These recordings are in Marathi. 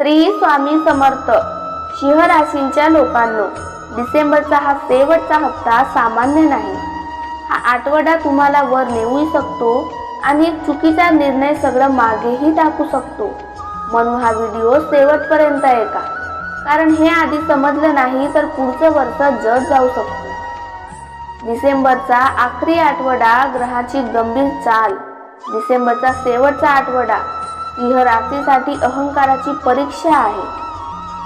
श्री स्वामी समर्थ सिंह राशींच्या लोकांनो डिसेंबरचा हा शेवटचा हप्ता सामान्य नाही. हा आठवडा तुम्हाला वर नेऊ शकतो आणि एक चुकीचा निर्णय सगळं मागेही टाकू शकतो. म्हणून हा व्हिडिओ शेवटपर्यंत ऐका. कारण हे आधी समजलं नाही तर पुढचं वर्ष जड जाऊ शकतो. डिसेंबरचा आखरी आठवडा ग्रहाची गंभीर चाल. डिसेंबरचा शेवटचा आठवडा. सिंह राशीसाठी अहंकाराची परीक्षा आहे.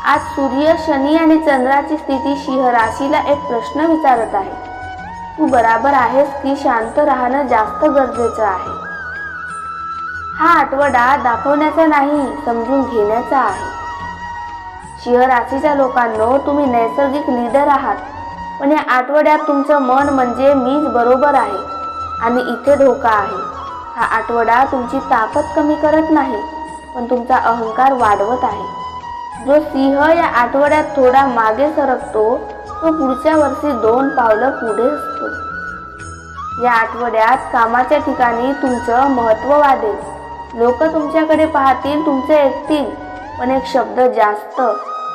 आज सूर्य शनी आणि चंद्राची स्थिती सिंह राशीला एक प्रश्न विचारत आहे. तू बराबर आहेस की शांत राहणं जास्त गरजेचं आहे. हा आठवडा दाखवण्याचा नाही समजून घेण्याचा आहे. सिंह राशीच्या लोकांनो तुम्ही नैसर्गिक लीडर आहात. पण या आठवड्यात तुमचं मन म्हणजे मीच बरोबर आहे आणि इथे धोका आहे. हा आठवडा तुमची ताकद कमी करत नाही पण तुमचा अहंकार वाढवत आहे. जो सिंह या आठवड्यात थोडा मागे सरकतो तो पुढच्या वर्षी दोन पावलं पुढे असतो. या आठवड्यात कामाच्या ठिकाणी तुमचं महत्त्व वाढेल. लोक तुमच्याकडे पाहतील तुमचे ऐकतील पण एक शब्द जास्त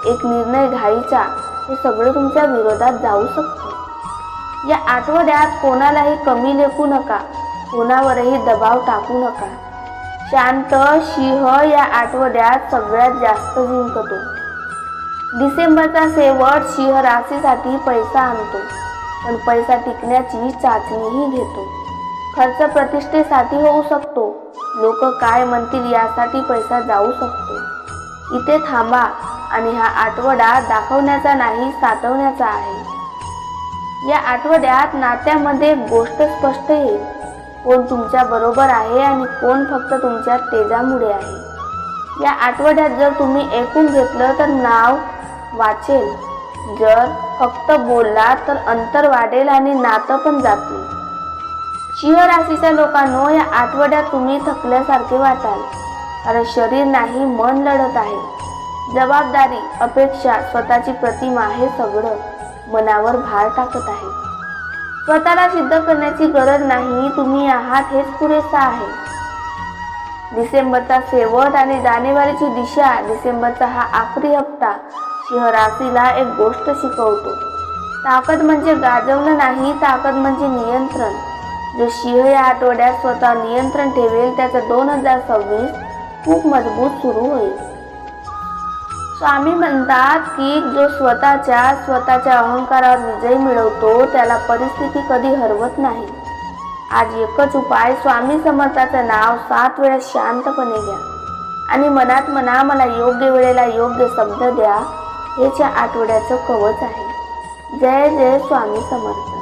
एक निर्णय घाईचा हे सगळं तुमच्या विरोधात जाऊ शकतं. या आठवड्यात कोणालाही कमी लेखू नका. कोणावरही दबाव टाकू नका. शांत सिंह या आठवड्यात सगळ्यात जास्त जिंकतो. डिसेंबरचा शेवट सिंह राशीसाठी पैसा आणतो. पण पैसा टिकण्याची चाचणीही घेतो. खर्च प्रतिष्ठेसाठी होऊ शकतो. लोक काय म्हणतील यासाठी पैसा जाऊ शकतो. इथे थांबा आणि हा आठवडा दाखवण्याचा नाही साठवण्याचा आहे. या आठवड्यात नात्यामध्ये गोष्ट स्पष्ट येईल. कोण तुमच्या बरोबर आहे आणि कोण फक्त तुमच्या तेजामुळे आहे. या आठवड्यात जर तुम्ही ऐकून घेतलं तर नाव वाचेल. जर फक्त बोलला तर अंतर वाढेल आणि नातं पण जातील. सिंह राशीच्या लोकांनो या आठवड्यात तुम्ही थकल्यासारखे वाटाल. कारण शरीर नाही मन लढत आहे. जबाबदारी अपेक्षा स्वतःची प्रतिमा हे सगळं मनावर भार टाकत आहे. स्वतःला सिद्ध करण्याची गरज नाही तुम्ही आहात हेच पुरेसं आहे. डिसेंबरचा शेवट आणि जानेवारीची दिशा डिसेंबरचा हा आखरी हप्ता. सिंह राशीला एक गोष्ट शिकवतो. ताकद म्हणजे गाजवणं नाही ताकद म्हणजे नियंत्रण. जो सिंह या आठवड्यात स्वतः नियंत्रण ठेवेल त्याचं दोन हजार सव्वीस खूप मजबूत सुरू होईल. स्वामी म्हणतात की जो स्वतःच्या स्वतःच्या अहंकारावर विजय मिळवतो त्याला परिस्थिती कधी हरवत नाही. आज एकच उपाय स्वामी समर्थाचं नाव सात वेळा शांतपणे घ्या. आणि मनात मना मला योग्य वेळेला योग्य शब्द द्या. हेच्या आठवड्याचं कवच आहे. जय जय स्वामी समर्थ.